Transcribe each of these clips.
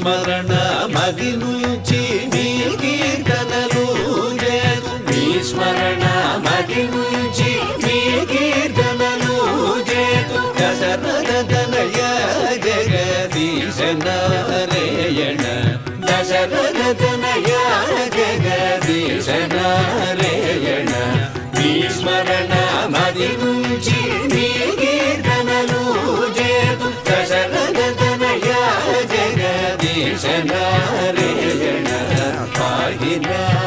స్మరణ మది నుంచి మీ కీర్తనలు జయదు మీ స్మరణ మది నుంచి మీ కీర్తనలు జయదు దశరథ దనయ జగదీశన రేయణ దశరథ దనయ మీ స్మరణ మది నుంచి మీ ஈசனாரே என பாடினார்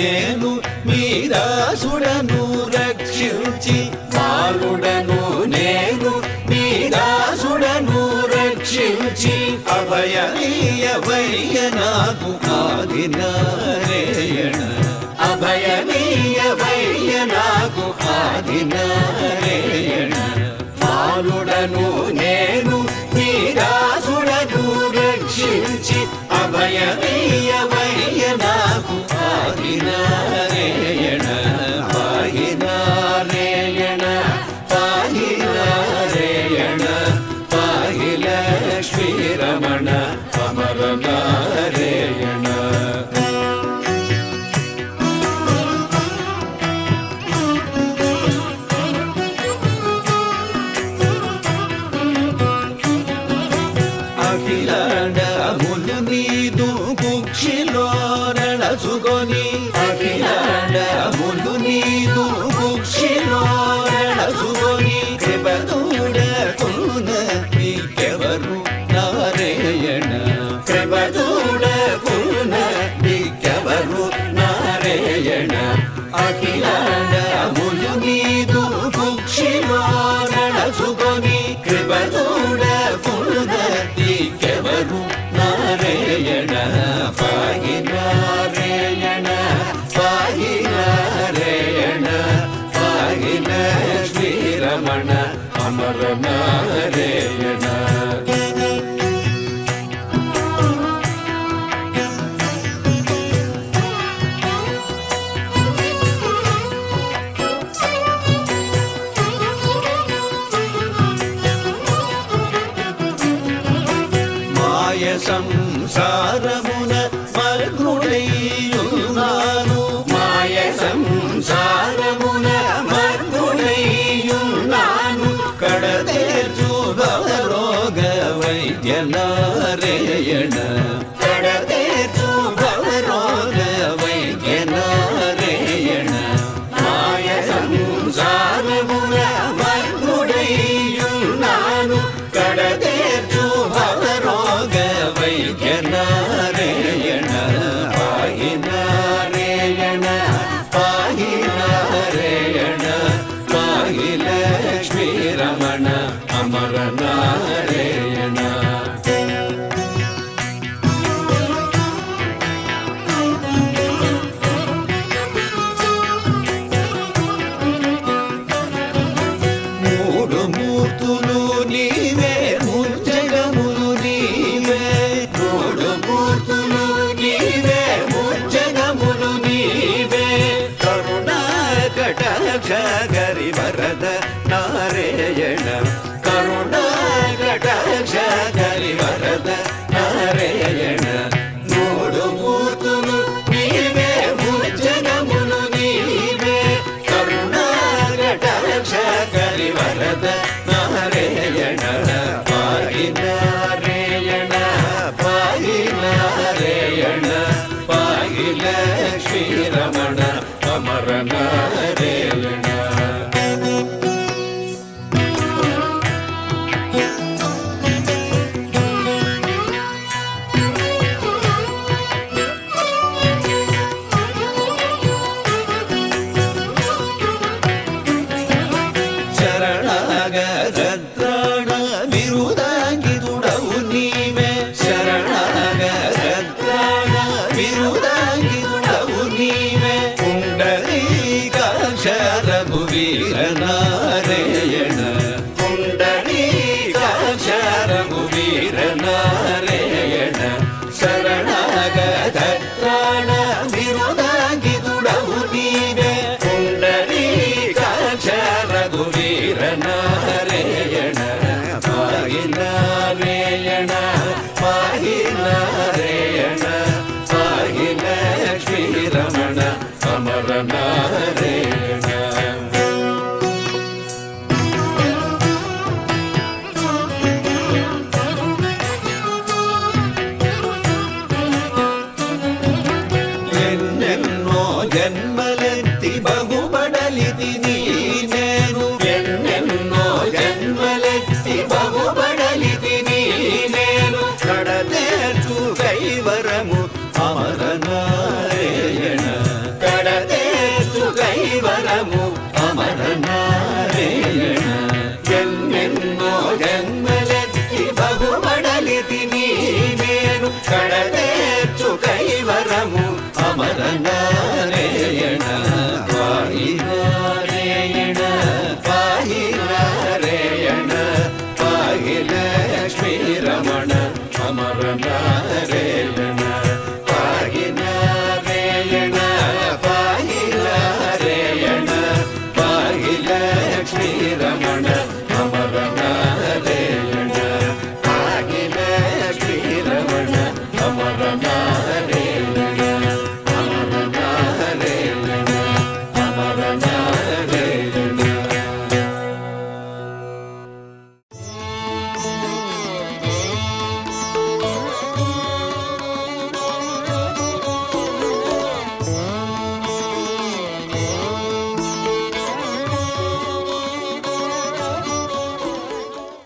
నేను మీ దాసుడను రక్షించి బాలుడను నేను మీ దాసుడను రక్షించి అభయనీయవయ్య నాకు ఆదినారేయణ. వైయ నాకు ఆదినారేయణ. బాలుడను నేను మీ దాసుడను రక్షించి అభయనీ Yeah. माय संसार நாராயணா ஸ்ரீரமண அமரநாதேவன